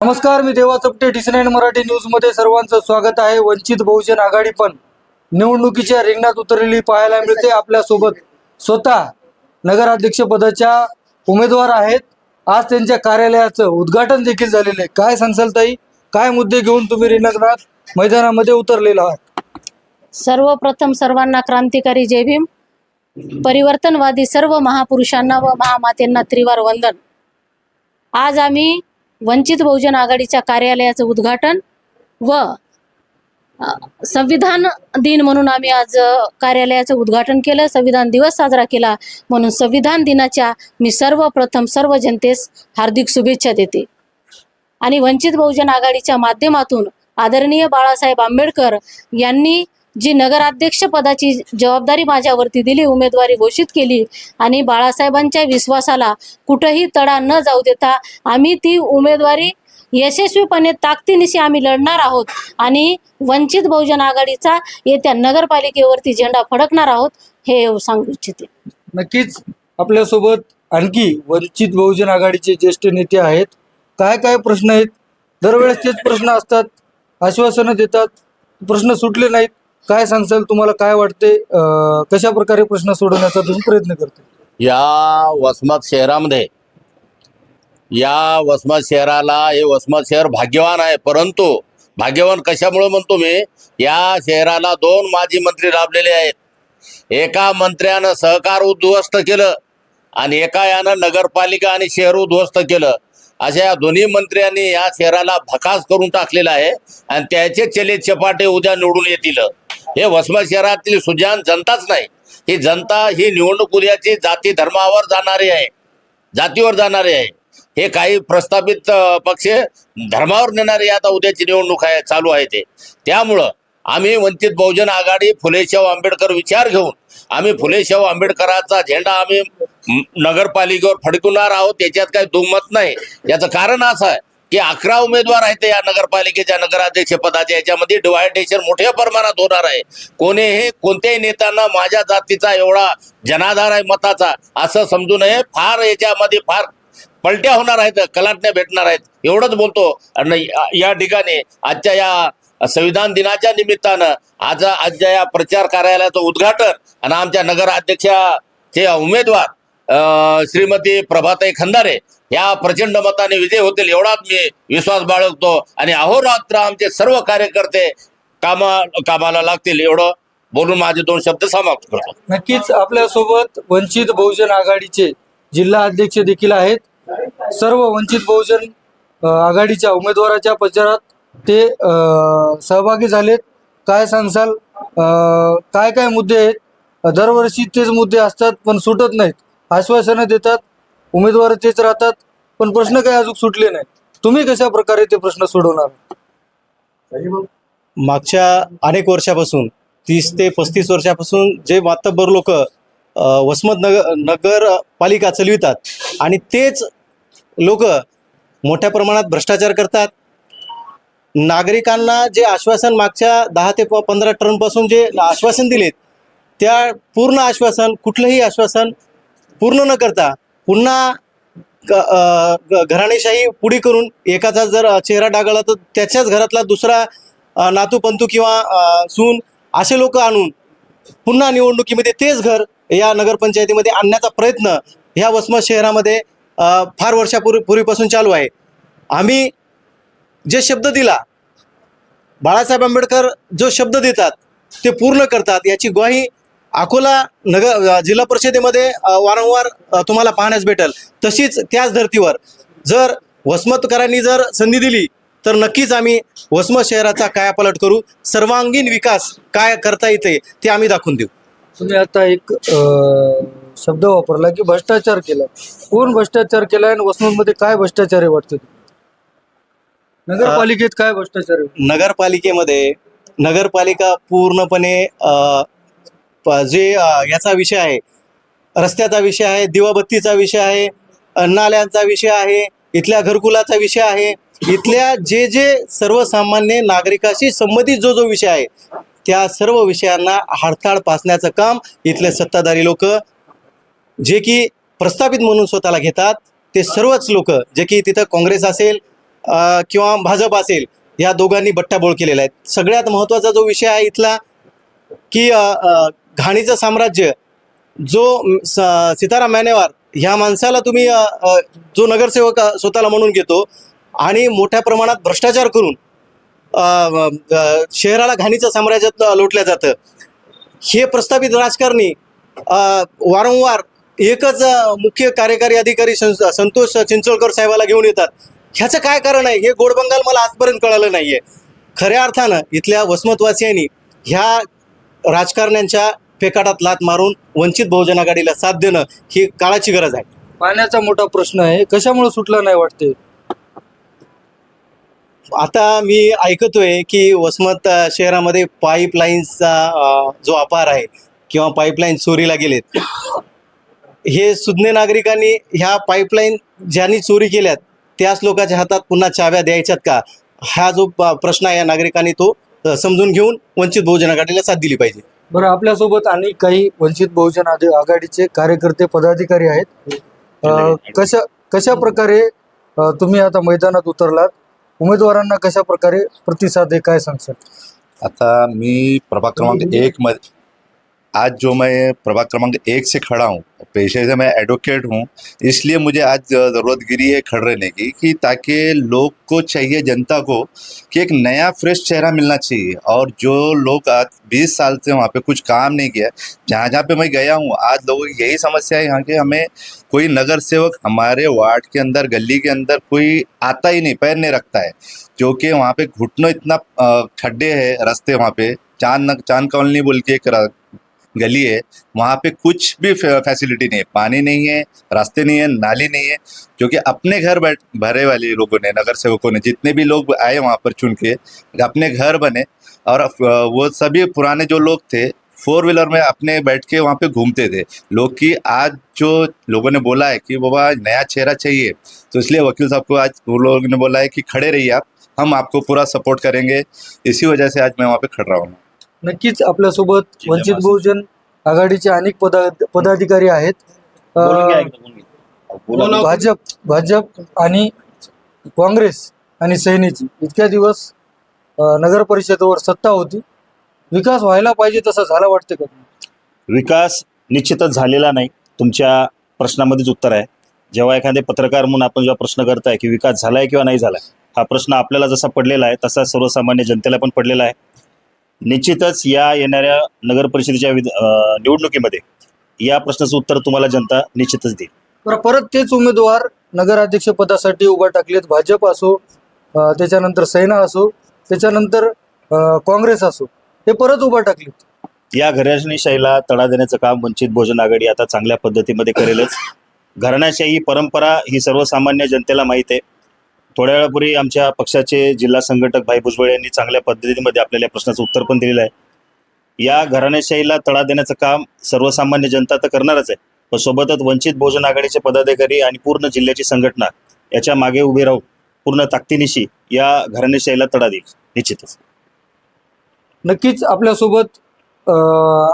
नमस्कार मी देवा चपटे डिसनाईन मराठी न्यूजमध्ये सर्वांचं स्वागत आहे. वंचित बहुजन आघाडी पण निवडणुकीच्या रिंगणात उतरलेली पाहायला मिळते आपल्यासोबत. स्वतः नगराध्यक्ष पदाच्या उमेदवार आहेत. आज त्यांच्या कार्यालयाचं उद्घाटन देखील झालेलं आहे. काय सांगाल ताई? काय मुद्दे घेऊन तुम्ही रिंगणात मैदानामध्ये उतरलेला आहात? सर्वप्रथम सर्वांना क्रांतिकारी जय भीम. परिवर्तनवादी सर्व महापुरुषांना व महामातेंना त्रिवार वंदन. आज आम्ही वंचित बहुजन आघाडीच्या कार्यालयाचं उद्घाटन व संविधान दिन म्हणून आम्ही आज कार्यालयाचं उद्घाटन केलं. संविधान दिवस साजरा केला म्हणून संविधान दिनाच्या मी सर्वप्रथम सर्व जनतेस हार्दिक शुभेच्छा देते. आणि वंचित बहुजन आघाडीच्या माध्यमातून आदरणीय बाळासाहेब आंबेडकर यांनी जी नगराध्यक्ष पदाची जबाबदारी माझ्यावरती दिली उमेदवारी घोषित केली आणि बाळासाहेबांच्या विश्वासाला कुठंही तडा न जाऊ देता आम्ही ती उमेदवारी यशस्वीपणे ताकदीनिशी आम्ही लढणार आहोत आणि वंचित बहुजन आघाडीचा येत्या नगरपालिकेवरती झेंडा फडकणार आहोत हे सांगू इच्छिते. नक्कीच आपल्यासोबत आणखी वंचित बहुजन आघाडीचे ज्येष्ठ नेते आहेत. काय काय प्रश्न आहेत? दरवेळेस तेच प्रश्न असतात आश्वासनं देतात प्रश्न सुटले नाहीत. काय सांगशाल तुम्हाला काय वाटते कशा प्रकारे प्रश्न सोडवण्याचा तुम्ही प्रयत्न करते या वसमत शहरामध्ये या वसमत शहराला हे वसमत शहर भाग्यवान आहे परंतु भाग्यवान कशामुळे म्हणतो मी या शहराला दोन माजी मंत्री लाभलेले आहेत. एका मंत्र्यानं सहकार उद्ध्वस्त केलं आणि एका यानं नगरपालिका आणि शहर उद्ध्वस्त केलं. अशा या दोन्ही मंत्र्यांनी या शहराला भकास करून टाकलेला आहे आणि त्याचे चले चपाटे उद्या निवडून येतील. हे वसमत शहरातील सुजान जनताच नाही. ही जनता ही निवडणूक उद्याची जाती धर्मावर जाणारी आहे. जातीवर जाणारे आहे. हे काही प्रस्थापित पक्ष धर्मावर नेणारे आता उद्याची निवडणूक आहे चालू आहे ते. त्यामुळं आम्ही वंचित बहुजन आघाडी फुलेशाहू आंबेडकर विचार घेऊन आम्ही फुलेशाहू आंबेडकरांचा झेंडा आम्ही नगरपालिकेवर फडकवणार आहोत त्याच्यात काही दुमत नाही. याचं कारण असं आहे की अकरा उमेदवार आहेत या नगरपालिकेच्या नगराध्यक्ष पदाच्या. याच्यामध्ये डिवायडेशन मोठ्या प्रमाणात होणार आहे. कोणीही कोणत्याही नेत्यांना माझ्या जातीचा एवढा जनाधार आहे मताचा असं समजू नये. फार याच्यामध्ये फार पलट्या होणार आहेत कलाटण्या भेटणार आहेत. एवढंच बोलतो. आणि या- ठिकाणी आजच्या या संविधान दिनाच्या निमित्तानं आज आजच्या या प्रचार कार्यालयाचं उद्घाटन आणि आमच्या नगराध्यक्षाचे उमेदवार अं, श्रीमती प्रभाताई खंदारे या प्रचंड मताने विजय होतील एवढाच मी विश्वास बाळगतो. आणि अहोरात्र आमचे सर्व कार्यकर्ते कामा कामाला लागतील एवढं बोलून माझे दोन शब्द समाप्त करतो. नक्कीच आपल्यासोबत वंचित बहुजन आघाडीचे जिल्हा अध्यक्ष देखील आहेत. सर्व वंचित बहुजन आघाडीच्या उमेदवाराच्या प्रचारात ते सहभागी झालेत. काय सांगसाल? काय काय मुद्दे आहेत? दरवर्षी तेच मुद्दे असतात पण सुटत नाहीत. आश्वासनं देतात. उमेदवार तेच राहतात पण प्रश्न काही अजून सुटले नाहीत तुम्ही कशा प्रकारे ते प्रश्न सोडवणार? मागच्या अनेक वर्षापासून तीस ते पस्तीस वर्षापासून जे मातब्बर लोक वसमत नगर नगरपालिका चालवितात आणि तेच लोक मोठ्या प्रमाणात भ्रष्टाचार करतात. नागरिकांना जे आश्वासन मागच्या दहा ते प- पंधरा टर्मपासून जे आश्वासन दिलेत त्या पूर्ण आश्वासन कुठलंही आश्वासन पूर्ण न करता पुन्हा ग- घराणेशाही पुढे करून एकाचा जर चेहरा डागळला तर त्याच्याच घरातला दुसरा नातू पंतू किंवा सून असे लोक आणून पुन्हा निवडणुकीमध्ये तेच घर या नगरपंचायतीमध्ये आणण्याचा प्रयत्न ह्या वसमत शहरामध्ये फार वर्षापूर्वी पूर्वीपासून चालू आहे. आम्ही जे शब्द दिला बाळासाहेब आंबेडकर जो शब्द देतात ते पूर्ण करतात. याची ग्वाही अकोला नगर जिल्हा परिषदेमध्ये वारंवार तुम्हाला पाहण्यास भेटेल. तशीच त्याच धर्तीवर जर वसमतकरांनी जर संधी दिली तर नक्कीच आम्ही वसमत शहराचा कायापालट करू. सर्वांगीण विकास काय करता येते ते आम्ही दाखवून देऊ. तुम्ही आता एक शब्द वापरला की भ्रष्टाचार केला कोण भ्रष्टाचार केलाय आणि वसमतमध्ये काय भ्रष्टाचार आहे वाटतं नगरपालिकेत काय भ्रष्टाचार आहे? नगरपालिकेमध्ये नगरपालिका पूर्णपणे जे याचा विषय आहे रस्त्याचा विषय आहे दिवाबत्तीचा विषय आहे नाल्यांचा विषय आहे इथल्या घरकुलाचा विषय आहे इथल्या जे जे सर्वसामान्य नागरिकाशी संबंधित जो जो विषय आहे त्या सर्व विषयांना हडताळ पासण्याचं काम इथले सत्ताधारी लोक जे की प्रस्थापित म्हणून स्वतःला घेतात ते सर्वच लोक जे की तिथं काँग्रेस असेल किंवा भाजप असेल या दोघांनी बट्टाबोळ केलेला आहे. सगळ्यात महत्त्वाचा जो विषय आहे इथला की आ, आ, घाणीचं साम्राज्य जो स- सीताराम मानेवार ह्या माणसाला तुम्ही जो नगरसेवक स्वतःला म्हणून घेतो आणि मोठ्या प्रमाणात भ्रष्टाचार करून शहराला घाणीचं साम्राज्यात लोटल्या जातं. हे प्रस्थापित राजकारणी वारंवार एकच मुख्य कार्यकारी अधिकारी सं- संतोष चिंचोळकर साहेबाला घेऊन येतात. ह्याचं काय कारण आहे? हे गोडबंगाल मला आजपर्यंत कळालं नाहीये. खऱ्या अर्थानं इथल्या वसमतवासियांनी ह्या राजकारण्यांच्या फेकाटात लात मारून वंचित बहुजन आघाडीला साथ देणं ही काळाची गरज आहे. पाण्याचा मोठा प्रश्न आहे. कशामुळे सुटला नाही वाटते आता मी ऐकतोय की वसमत शहरामध्ये पाईपलाईन्सचा जो अपार आहे किंवा पाईपलाईन चोरीला गेलेत हे सुज्ञ नागरिकांनी ह्या पाईपलाईन ज्यांनी चोरी केल्यात त्याच लोकांच्या हातात पुन्हा चाव्या द्यायच्यात का? हा जो प्रश्न आहे या नागरिकांनी तो समजून घेऊन वंचित बहुजन आघाडीला साथ दिली पाहिजे. बरं आपल्यासोबत आणि काही वंचित बहुजन आघाडीचे कार्यकर्ते पदाधिकारी आहेत. कशा कशा प्रकारे तुम्ही आता मैदानात उतरलात? उमेदवारांना कशा प्रकारे प्रतिसाद आहे काय सांगशाल? आता मी प्रभाग क्रमांक एक मध्ये आज जो मैं प्रभाग क्रमांक एक से खड़ा हूँ, पेशे से मैं एडवोकेट हूँ, इसलिए मुझे आज ज़रूरत गिरी है खड़े रहने की कि ताकि लोग को चाहिए, जनता को, कि एक नया फ्रेश चेहरा मिलना चाहिए। और जो लोग आज बीस साल से वहाँ पे कुछ काम नहीं किया, जहाँ जहाँ पे मैं गया हूँ, आज लोगों की यही समस्या है यहाँ के हमें कोई नगर सेवक हमारे वार्ड के अंदर, गली के अंदर कोई आता ही नहीं, पैर नहीं रखता है। क्योंकि वहाँ पे घुटनों इतना खड्डे है, रास्ते वहाँ पे, चाँद चाँद कॉलोनी बोल के एक गली है, वहाँ पे कुछ भी फैसिलिटी नहीं है। पानी नहीं है, रास्ते नहीं है, नाली नहीं है, क्योंकि अपने घर बैठ, भरे वाले लोगों ने, नगर सेवकों ने, जितने भी लोग आए वहाँ पर चुन के, अपने घर बने और वो सभी पुराने जो लोग थे फोर व्हीलर में अपने बैठ के वहाँ पे घूमते थे। लोग की आज जो लोगों ने बोला है कि, बाबा, नया चेहरा चाहिए। तो इसलिए वकील साहब को आज वो लोगों ने बोला है कि, खड़े रहिए आप, हम आपको पूरा सपोर्ट करेंगे। इसी वजह से आज मैं वहाँ पे खड़ा हूँ। नक्कीच आपल्यासोबत वंचित बहुजन आघाडीचे अनेक पदा पदाधिकारी आहेत. अ, भाजप भाजप आणि काँग्रेस आणि सैनिक इतक्या दिवस अ, नगर परिषदेवर सत्ता होती. विकास व्हायला पाहिजे तसा झाला वाटतं का? विकास निश्चितच झालेला नाही. तुमच्या प्रश्नामध्येच उत्तर आहे. जेव्हा एखादे पत्रकार म्हणून आपण जेव्हा प्रश्न करताय की विकास झालाय किंवा नाही झालाय हा प्रश्न आपल्याला जसा पडलेला आहे तसा सर्वसामान्य जनतेला पण पडलेला आहे. निश्चितच या येणाऱ्या नगर परिषदेच्या विध अं, निवडणुकीमध्ये या प्रश्नाचं उत्तर तुम्हाला जनता निश्चितच देईल. बरं परत तेच उमेदवार नगराध्यक्ष पदासाठी उभा टाकलेत. भाजप असो अ, त्याच्यानंतर सेना असो त्याच्यानंतर अ, काँग्रेस असो हे परत उभा टाकलेत. या घराणेशाहीला तडा देण्याचं काम वंचित बहुजन आघाडी आता चांगल्या पद्धतीमध्ये करेलच. घराण्याशाही परंपरा ही सर्वसामान्य जनतेला माहीत आहे. थोड्या वेळापूर्वी आमच्या पक्षाचे जिल्हा संघटक भाई भुजबळ यांनी चांगल्या पद्धतीमध्ये आपल्याला या प्रश्नाचं उत्तर पण दिलेलं आहे. या घराणेशाहीला तडा देण्याचं काम सर्वसामान्य जनता तर करणारच आहे. पण सोबतच वंचित बहुजन आघाडीचे पदाधिकारी आणि पूर्ण जिल्ह्याची संघटना याच्या मागे उभी राहून पूर्ण ताकदीनिशी या घराणेशाहीला तडा देईल. निश्चितच. नक्कीच आपल्यासोबत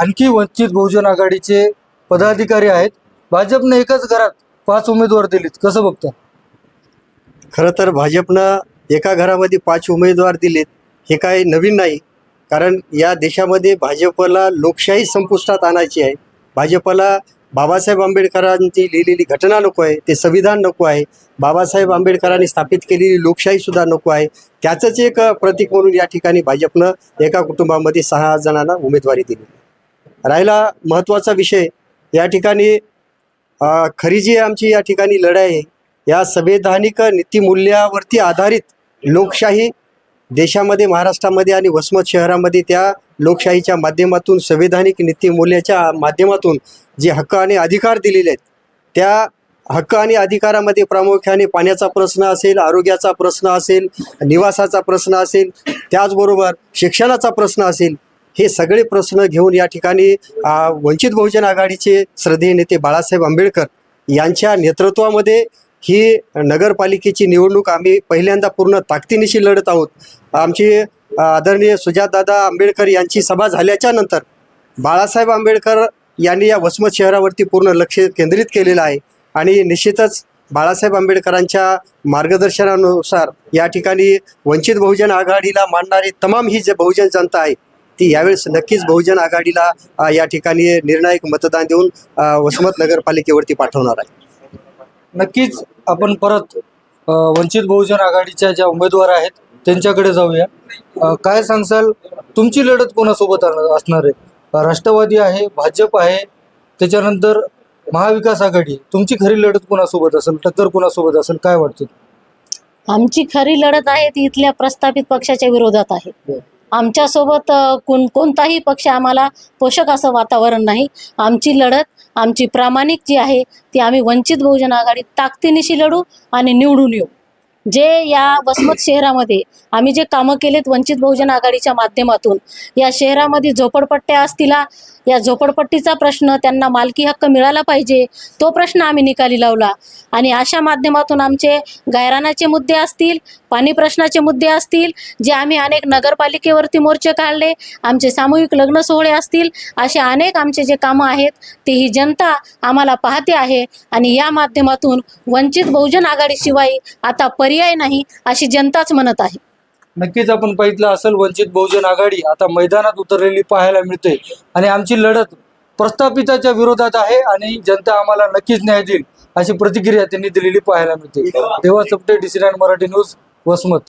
आणखी वंचित बहुजन आघाडीचे पदाधिकारी आहेत. भाजपने एकाच घरात पाच उमेदवार दिलेत. कसं बघता? खरं तर भाजपनं एका घरामध्ये पाच उमेदवार दिलेत हे काही नवीन नाही. कारण या देशामध्ये भाजपला लोकशाही संपुष्टात आणायची आहे. भाजपला बाबासाहेब आंबेडकरांची लिहिलेली घटना नको आहे ते संविधान नको आहे. बाबासाहेब आंबेडकरांनी स्थापित केलेली लोकशाहीसुद्धा नको आहे. त्याचंच एक प्रतीक म्हणून या ठिकाणी भाजपनं एका कुटुंबामध्ये सहा जणांना उमेदवारी दिली राहिला महत्त्वाचा विषय या ठिकाणी खरी जी आमची या ठिकाणी लढाई आहे या संवैधानिक नीतिमूल्यावरती आधारित लोकशाही देशामध्ये महाराष्ट्रामध्ये आणि वसमत शहरामध्ये त्या लोकशाहीच्या माध्यमातून संवैधानिक नीतिमूल्याच्या माध्यमातून जे हक्क आणि अधिकार दिलेले आहेत त्या हक्क आणि अधिकारामध्ये प्रामुख्याने पाण्याचा प्रश्न असेल आरोग्याचा प्रश्न असेल निवासाचा प्रश्न असेल त्याचबरोबर शिक्षणाचा प्रश्न असेल हे सगळे प्रश्न घेऊन या ठिकाणी वंचित बहुजन आघाडीचे श्रद्धेय नेते बाळासाहेब आंबेडकर यांच्या नेतृत्वामध्ये ही नगरपालिकेची निवडणूक आम्ही पहिल्यांदा पूर्ण ताकदीनिशी लढत आहोत. आमची आदरणीय सुजातदादा आंबेडकर यांची सभा झाल्याच्यानंतर बाळासाहेब आंबेडकर यांनी या वसमत शहरावरती पूर्ण लक्ष केंद्रित केलेलं आहे आणि निश्चितच बाळासाहेब आंबेडकरांच्या मार्गदर्शनानुसार या ठिकाणी वंचित बहुजन आघाडीला मानणारी तमाम ही जे बहुजन जनता आहे ती यावेळेस नक्कीच बहुजन आघाडीला या ठिकाणी निर्णायक मतदान देऊन वसमत नगरपालिकेवरती पाठवणार आहे. नक्कीच आपण परत वंचित बहुजन आघाडीच्या ज्या उमेदवार आहेत त्यांच्याकडे जाऊया. काय सांगसाल तुमची लढत कोणासोबत असणार आहे? राष्ट्रवादी आहे भाजप आहे त्याच्यानंतर महाविकास आघाडी तुमची खरी लढत कोणासोबत असेल टक्कर कोणासोबत असेल काय वाटतं आमची खरी लढत आहे ती इथल्या प्रस्थापित पक्षाच्या विरोधात आहे. आमच्यासोबत कोण कोणताही पक्ष आम्हाला पोषक असं वातावरण नाही. आमची लढत आमची प्रामाणिक जी आहे ती आम्ही वंचित बहुजन आघाडी ताकदीनिशी लढू आणि निवडून येऊ. जे या वसमत शहरामध्ये आम्ही जे कामं केलेत वंचित बहुजन आघाडीच्या माध्यमातून या शहरामध्ये झोपडपट्ट्या असतील या झोपडपट्टीचा प्रश्न त्यांना मालकी हक्क मिळाला पाहिजे तो प्रश्न आम्ही निकाली लावला. आणि अशा माध्यमातून आमचे गायरानाचे मुद्दे असतील पाणी प्रश्नाचे मुद्दे असतील जे आम्ही अनेक नगरपालिकेवरती मोर्चे काढले आमचे सामूहिक लग्न सोहळे असतील असे अनेक आमचे जे कामं आहेत ते ही जनता आम्हाला पाहते आहे. आणि या माध्यमातून वंचित बहुजन आघाडीशिवाय आता पर्याय नाही अशी जनताच म्हणत आहे. नक्कीच आपण पाहितलं असेल वंचित बहुजन आघाडी आता मैदानात उतरलेली पाहायला मिळते. आणि आमची लढत प्रस्थापिताच्या विरोधात आहे आणि जनता आम्हाला नक्कीच न्याय देईल अशी प्रतिक्रिया त्यांनी दिलेली पाहायला मिळते. तेव्हा सप्टे डिसिडंट मराठी न्यूज वसमत.